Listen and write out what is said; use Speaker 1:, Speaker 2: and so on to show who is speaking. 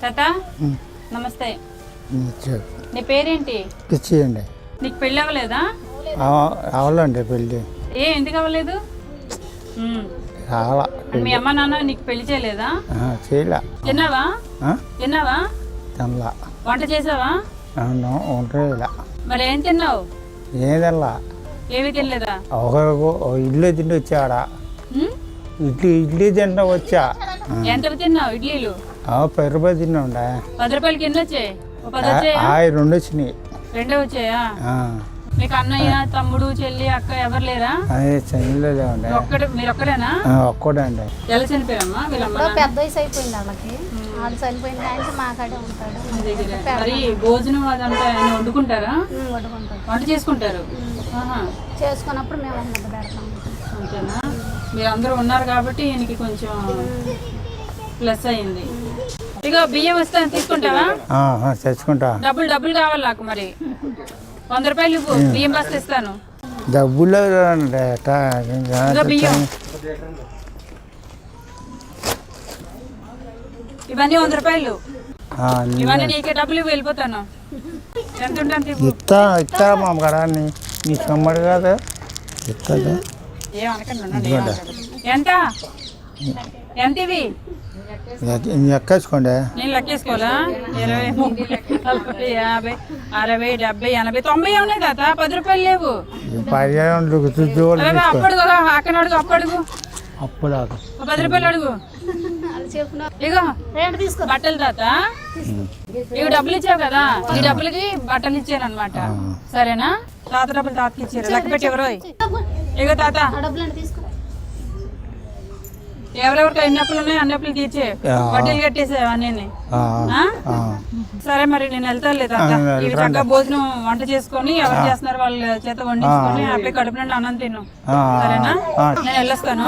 Speaker 1: తాత నమస్తే. నీ పేరేంటి?
Speaker 2: ఇచ్చేయండి
Speaker 1: నీకు పెళ్ళి అవ్వలేదా?
Speaker 2: అవలండి పెళ్ళి.
Speaker 1: ఏ ఎందుకు అవ్వలేదు.
Speaker 2: రాలా
Speaker 1: మీ అమ్మ నాన్న నీకు పెళ్ళి చేయలేదా?
Speaker 2: చేయలే.
Speaker 1: తిన్నావా? తిన్నావా?
Speaker 2: తినలా.
Speaker 1: వంట చేసావా?
Speaker 2: అవును ఉండేలా
Speaker 1: మరి ఏం తిన్నావు?
Speaker 2: ఏదల్లా
Speaker 1: ఏమీ తినలేదా?
Speaker 2: ఒకరికి ఓ ఇల్లు తిండి వచ్చాడా? ఇడ్లీ ఇడ్లీ తింటా వచ్చా.
Speaker 1: ఎంత తిన్నావు ఇడ్లీలు?
Speaker 2: పది రూపాయలు తిన్నా ఉండే
Speaker 1: పది రూపాయలకి ఎన్ని వచ్చాయి?
Speaker 2: రెండు వచ్చినాయి.
Speaker 1: రెండే వచ్చాయా?
Speaker 2: ఆ,
Speaker 1: మీకు అన్నయ్య తమ్ముడు చెల్లి అక్క ఎవరు లేరా?
Speaker 2: అదే
Speaker 1: ఒక్కడే మీరు ఒక్కడేనా?
Speaker 2: ఒక్కడండి
Speaker 1: ఎలా చనిపోయారమ్మా వీళ్ళమ్మ
Speaker 3: ఇప్పుడు పెద్ద వయసు అయిపోయింది వాళ్ళకి వాళ్ళు చనిపోయిన మా కాడే ఉంటాడు.
Speaker 1: మరి భోజనం అదంతా ఆయన వండుకుంటారా? వంట చేసుకుంటారు? ఆహా.
Speaker 3: చేసుకున్నప్పుడు మేము పెడతాం
Speaker 1: అంతేనా? మీరు అందరూ ఉన్నారు కాబట్టి ఈయనకి కొంచెం ప్లస్ అయింది. ఇక బియ్యం వస్తాను తీసుకుంటావా?
Speaker 2: ఆ, ఆ, తెచ్చుకుంటా.
Speaker 1: డబ్బులు డబ్బులు కావాలి నాకు మరి. వంద రూపాయలు ఇవ్వు బియ్యం బస్తా ఇస్తాను.
Speaker 2: డబ్బులు
Speaker 1: బియ్యం. ఇవన్నీ వంద రూపాయలు. ఇవన్నీ నీకే డబ్బులు ఇవ్వు, వెళ్ళిపోతాను. ఎంత ఇవ్వు.
Speaker 2: ఇస్తా ఇస్తా మా కడాన్ని నీ సమ్మడి కాదు.
Speaker 1: ఎంత? ఎంత ఇవి
Speaker 2: ఎక్కేసుకోండి
Speaker 1: నేను లెక్కేసుకోవాలా ఇరవై ముప్పై నలభై యాభై అరవై డెబ్బై ఎనభై తొంభై ఉన్నాయి తాత పది రూపాయలు లేవు. అప్పడుగు అక్కడ అడుగు.
Speaker 2: అప్పుడు
Speaker 1: ఓ పది రూపాయలు అడుగు. ఇగో
Speaker 3: రేటు తీసుకో.
Speaker 1: బట్టలు తాత. ఇవి డబ్బులు ఇచ్చావు కదా ఈ డబ్బులకి బట్టలు ఇచ్చాను అనమాట సరేనా? తాత డబ్బులు తాతకి ఇచ్చారు. లెక్క పెట్టి ఎవరో ఇగో తాత.
Speaker 3: డబ్బులు తీసుకో.
Speaker 1: ఎవరెవరికి ఎన్ని అప్పులు ఉన్నాయి అన్ని అప్పులు తీర్చే. వడ్డీలు కట్టేసావు అన్నీ
Speaker 2: ఆ,
Speaker 1: ఆ?
Speaker 2: ఆ.
Speaker 1: సరే మరి నేను వెళ్తాను లేదా
Speaker 2: ఆ,
Speaker 1: ఇవి చక్కగా భోజనం వంట చేసుకొని ఎవరు చేస్తున్నారు వాళ్ళ చేత వండించుకొని హ్యాపీ కడుపు నుండి అన్నం తిను.
Speaker 2: ఆ,
Speaker 1: సరేనా. నేను వెళ్ళొస్తాను.